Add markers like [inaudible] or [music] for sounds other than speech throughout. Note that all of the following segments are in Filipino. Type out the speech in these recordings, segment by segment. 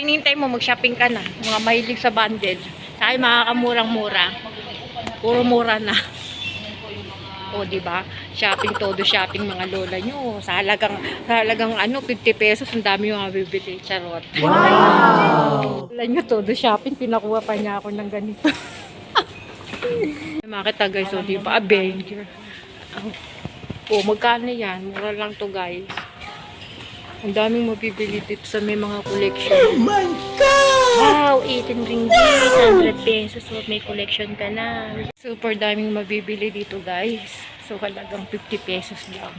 hinihintay mo, mag-shopping ka na. Mga mahilig sa bundle. Tayo makakamurang-mura. Puro mura na. O, di ba? Shopping, todo shopping mga lola nyo. Sa halagang, sa halagang ano, 50 pesos, ang dami yung mabibili. Charot. Wow! Lola nyo, todo shopping, pinakuha pa niya ako ng ganito. Makita guys, o, di ba? Avenger. Oh, magkano yan? Mura lang to guys. Ang daming mabibili dito sa may mga collection. Oh my God! Wow, 18 ringgit, 100 pesos. So, may collection ka na. Super daming mabibili dito, guys. So, halagang 50 pesos lang.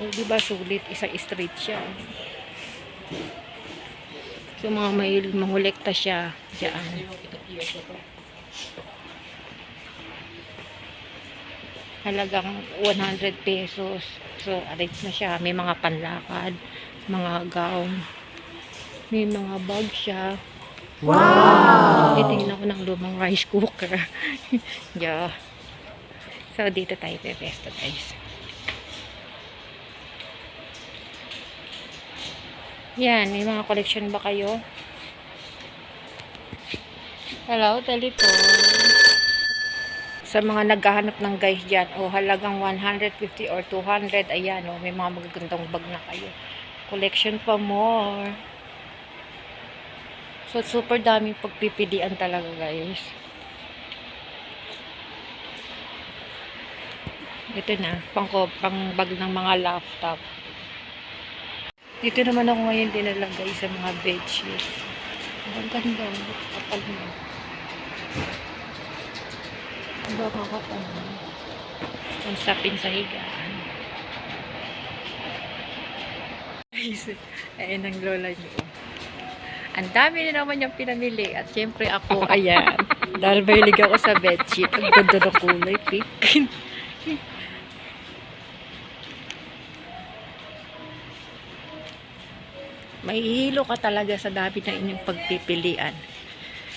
O, di ba, sulit. Isang street siya. So, mga mahilig mangolekta siya. Diyan. Halagang 100 pesos. So, arrange na siya. May mga panlakad, mga gown, may mga bag siya. Wow! Titingnan ko ng lumang rice cooker. [laughs] yeah. So, dito tayo pepesto guys. Yan, may mga collection ba kayo? Hello, telephone. Sa mga naghahanap ng guys dyan, o halagang 150 or 200, ayan, o, may mga magagandang bag na kayo. Collection pa more. So, super daming pagpipilian talaga, guys. Ito na, pang, pang bag ng mga laptop. Dito naman ako ngayon dinalagay sa mga bedsheet. Ang ganda, kapal mo. Ang baka kapal mo. Ang sapin sa higaan. Ayun ang lola niyo. Ang dami na naman yung pinamili. At syempre ako, [laughs] ayan. Dahil mahilig ako sa bedsheet. Ang ganda ng kulay, pink. Mahihilo ka talaga sa dami ng inyong pagpipilian.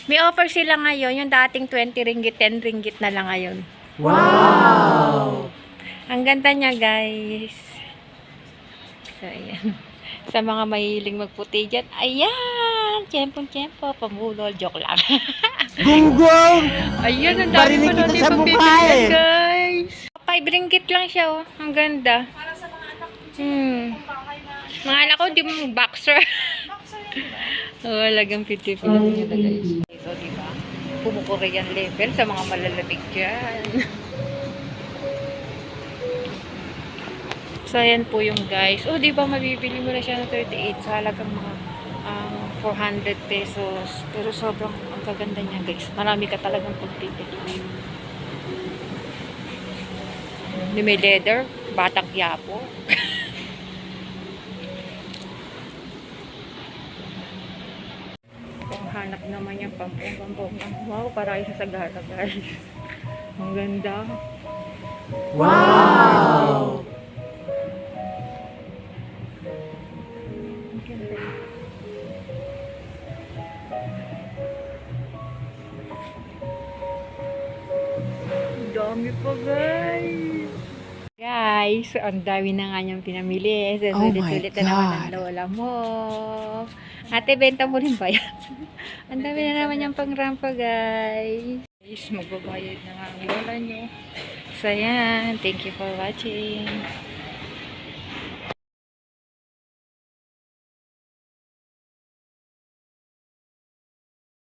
May offer sila ngayon. Yung dating 20 ringgit, 10 ringgit na lang ngayon. Wow! Ang ganda niya, guys. So, ayan. [laughs] Sa mga mahiling magputi dyan, ayan! Tiyempong-tiyempo, pamulol, joke lang. [laughs] Gunggong! ayan, ang dami pa natin sa pagpipilian, eh. guys. 5 ringgit lang siya, oh. Ang ganda. Hmm. Mga anak ko, di mo boxer. [laughs] oh, alagang 50 pa lang yun, guys. Pumukorean level sa mga malalamig dyan. So, ayan po yung guys. Oh, di ba mabibili mo na siya ng 38 sa halagang mga um, 400 pesos. Pero sobrang ang kaganda niya guys. Marami ka talagang pagpipili. May leather, batang yapo. Hanap naman yung pampong-pampong. Wow, para isa sa gara guys. Ang ganda. Wow! Dami pa, guys. Guys, ang dami na nga niyang pinamili. So, Oh sulit-sulit na naman ang lola mo. Ate, benta mo rin ba yan? [laughs] ang dami na naman niyang pangrampa, guys. Guys, magbabayad na nga ang lola niyo. So, yan. Thank you for watching.